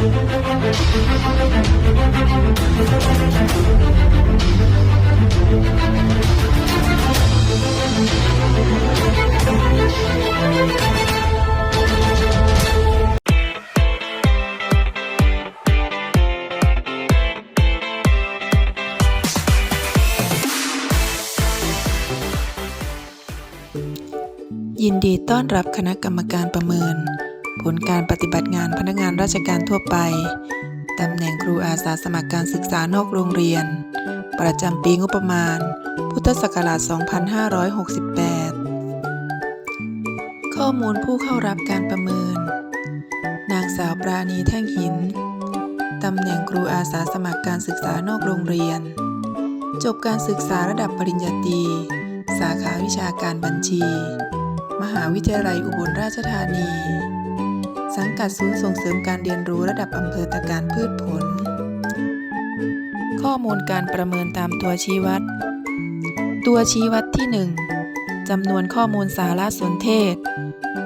ยินดีต้อนรับคณะกรรมการประเมิน ผลการปฏิบัติงานพนักงานราชการทั่วไป ตำแหน่งครูอาสาสมัครการศึกษานอกโรงเรียน ประจำปีงบประมาณ พุทธศักราช 2568 ข้อมูลผู้เข้ารับการประเมิน นางสาวปราณีแท่งหิน ตำแหน่งครูอาสาสมัครการศึกษานอกโรงเรียน จบการศึกษาระดับปริญญาตรี สาขาวิชาการบัญชี มหาวิทยาลัยอุบลราชธานี สังกัดศูนย์ส่งเสริมการเรียนรู้ระดับอำเภอตะการพืชผล ข้อมูลการประเมินตามตัวชี้วัด ตัวชี้วัดที่ 1จำนวนข้อมูลสารสนเทศ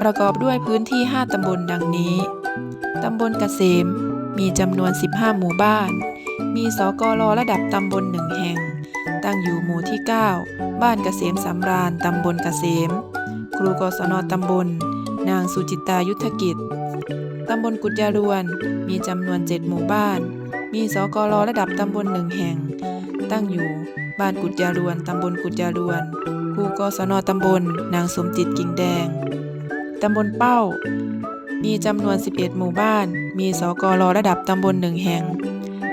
ประกอบด้วยพื้นที่ 5 ตำบลดังนี้ ตำบลเกษม มีจำนวน 15 หมู่บ้าน มีสกรระดับตำบลหนึ่งแห่ง ตั้งอยู่หมู่ที่ 9 บ้านเกษมสำราญตำบลเกษม ครูกศนตำบล นางสุจิตายุทธกิจ ตำบลกุฎยารวน มีจำนวน 7 หมู่บ้าน มีสกรระดับตำบลหนึ่งแห่ง ตั้งอยู่บ้านกุฎยารวน ตำบลกุฎยารวนครูกศนตำบล นางสมจิตกิ่งแดง ตำบลเป้า มีจำนวน 11 หมู่บ้าน มีสกรระดับตำบลหนึ่งแห่ง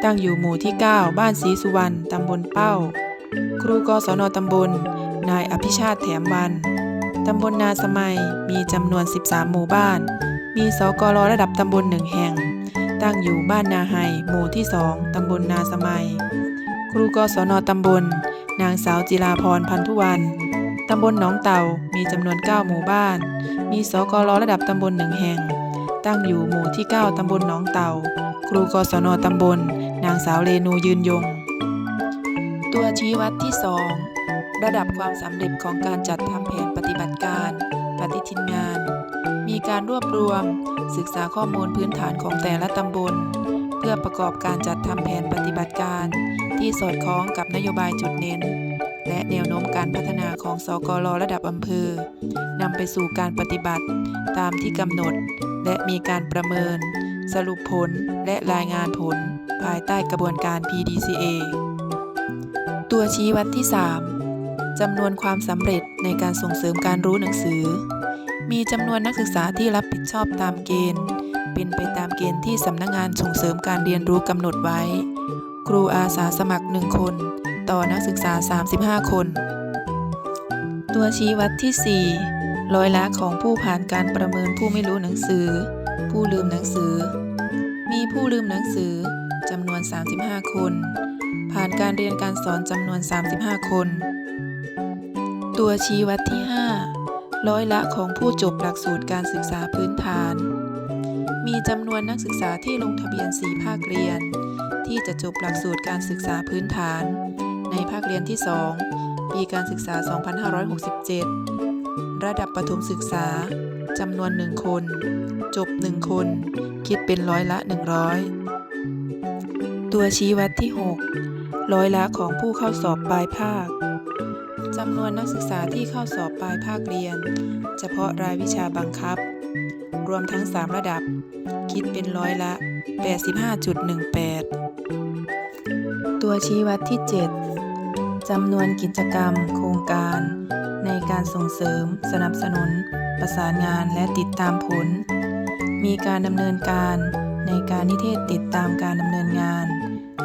ตั้งอยู่หมู่ที่ 9 บ้านศรีสุวรรณ ตำบลเป้า ครูกศนตำบล นายอภิชาติแถมวัน ตำบลนาสมัยมีจำนวน 13 หมู่บ้าน มีสกรระดับตำบลหนึ่งแห่ง ตั้งอยู่บ้านนาไฮหมู่ที่2ตำบลนาสมัย ครูกศนตำบล นางสาวจิราพรพันธุวันตำบลหนองเต่ามีจำนวน 9 หมู่บ้าน มีสกรระดับตำบลหนึ่งแห่ง ตั้งอยู่หมู่ที่ 9 ตำบลหนองเต่า ครูกศนตำบล นางสาวเรนูยืนยง ตัวชี้วัดที่2 ระดับความสำเร็จของการจัดทำแผนปฏิบัติการ ปฏิทินงาน มีการรวบรวม ศึกษาข้อมูลพื้นฐานของแต่ละตำบล เพื่อประกอบการจัดทำแผนปฏิบัติการ ที่สอดคล้องกับนโยบายจุดเน้น และแนวโน้มการพัฒนาของสกรระดับอำเภอนำไปสู่การปฏิบัติ ตามที่กำหนด และมีการประเมิน สรุปผลและรายงานผล ภายใต้กระบวนการ PDCA ตัวชี้วัดที่ 3 จำนวนความสำเร็จในการส่งเสริมการรู้หนังสือ มีจำนวนนักศึกษาที่รับผิดชอบตามเกณฑ์ เป็นไปตามเกณฑ์ที่สำนักงานส่งเสริมการเรียนรู้กำหนดไว้ ครูอาสาสมัคร 1 คน ต่อนักศึกษา 35 คน ตัวชี้วัดที่ 4 ร้อยละของผู้ผ่านการประเมินผู้ไม่รู้หนังสือ ผู้ลืมหนังสือ มีผู้ลืมหนังสือจำนวน 35 คน ผ่านการเรียนการสอนจำนวน 35 คน ตัวชี้วัดที่ 5 ร้อยละของผู้จบหลักสูตรการศึกษาพื้นฐาน มีจำนวนนักศึกษาที่ลงทะเบียน 4 ภาคเรียน ที่จะจบหลักสูตรการศึกษาพื้นฐาน ในภาคเรียนที่ 2 ปีการศึกษา 2567 ระดับประถมศึกษาจำนวน 1 คน จบ 1 คน คิดเป็นร้อยละ 100 ตัวชี้วัดที่ 6 ร้อยละของผู้เข้าสอบปลายภาค จำนวนนักศึกษาที่เข้าสอบปลายภาคเรียน เฉพาะรายวิชาบังคับ รวมทั้ง 3 ระดับ คิดเป็นร้อยละ 85.18 ตัวชี้วัดที่ 7 จำนวนกิจกรรม โครงการ ในการส่งเสริม สนับสนุน ประสานงานและติดตามผล มีการดำเนินการในการนิเทศติดตามการดำเนินงาน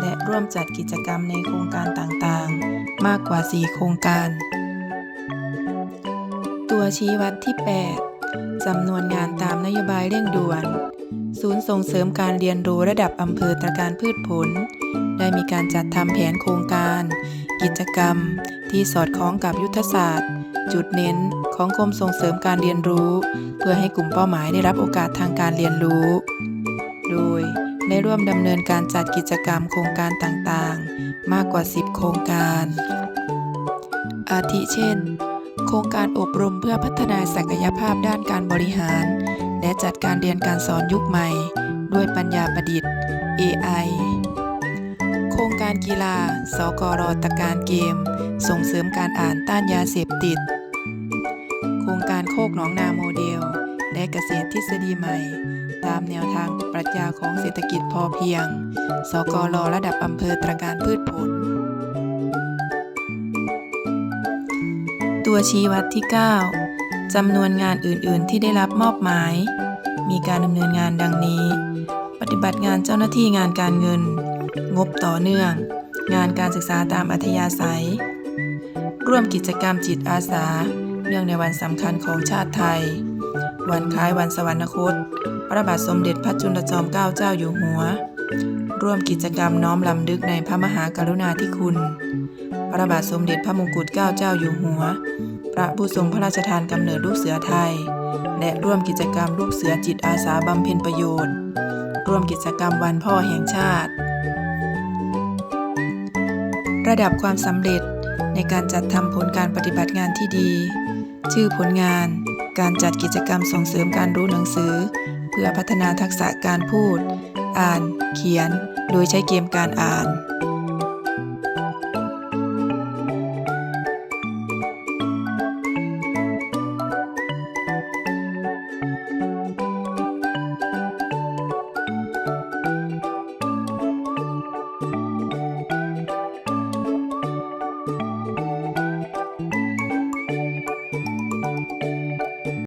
และร่วมจัดกิจกรรมในโครงการต่างๆ มากกว่า 4 โครงการ ตัวชี้วัดที่ 8จำนวนงานตามนโยบายเร่งด่วน ศูนย์ส่งเสริมการเรียนรู้ระดับอำเภอตระการพืชผล ได้มีการจัดทำแผนโครงการ กิจกรรมที่สอดคล้องกับยุทธศาสตร์จุดเน้นของกรมส่งเสริมการเรียนรู้ เพื่อให้กลุ่มเป้าหมายได้รับโอกาสทางการเรียนรู้ โดย ได้ร่วมดำเนินการจัดกิจกรรมโครงการต่างๆ มากกว่า 10 โครงการ อาทิเช่น โครงการอบรมเพื่อพัฒนาศักยภาพด้านการบริหาร และจัดการเรียนการสอนยุคใหม่ ด้วยปัญญาประดิษฐ์ AI โครงการกีฬา สกรตะการเกม ส่งเสริมการอ่านต้านยาเสพติด โครงการโคกหนองนาโมเดล และเกษตรทฤษฎีใหม่ ตามแนวทางปรัชญาของเศรษฐกิจพอเพียง สกรระดับอำเภอตระการพืชผล ตัวชี้วัดที่ 9จำนวนงานอื่น ๆ ที่ได้รับมอบหมาย มีการดำเนินงานดังนี้ ปฏิบัติงานเจ้าหน้าที่งานการเงิน งบต่อเนื่อง งานการศึกษาตามอัธยาศัย ร่วมกิจกรรมจิตอาสาเนื่องในวันสำคัญของชาติไทย วันคล้ายวันสวรรคต พระบาทสมเด็จพระจุลจอมเกล้าเจ้าอยู่หัว ร่วมกิจกรรมน้อมลำลึกในพระมหากรุณาธิคุณ พระบาทสมเด็จพระมงกุฎเกล้าเจ้าอยู่หัว พระผู้ทรงพระราชทานกำเนิดลูกเสือไทย และร่วมกิจกรรมลูกเสือจิตอาสาบำเพ็ญประโยชน์ ร่วมกิจกรรมวันพ่อแห่งชาติ ระดับความสำเร็จในการจัดทำผลการปฏิบัติงานที่ดี ชื่อผลงาน การจัดกิจกรรมส่งเสริมการรู้หนังสือ เพื่อพัฒนาทักษะการพูด อ่าน เขียน โดยใช้เกมการอ่าน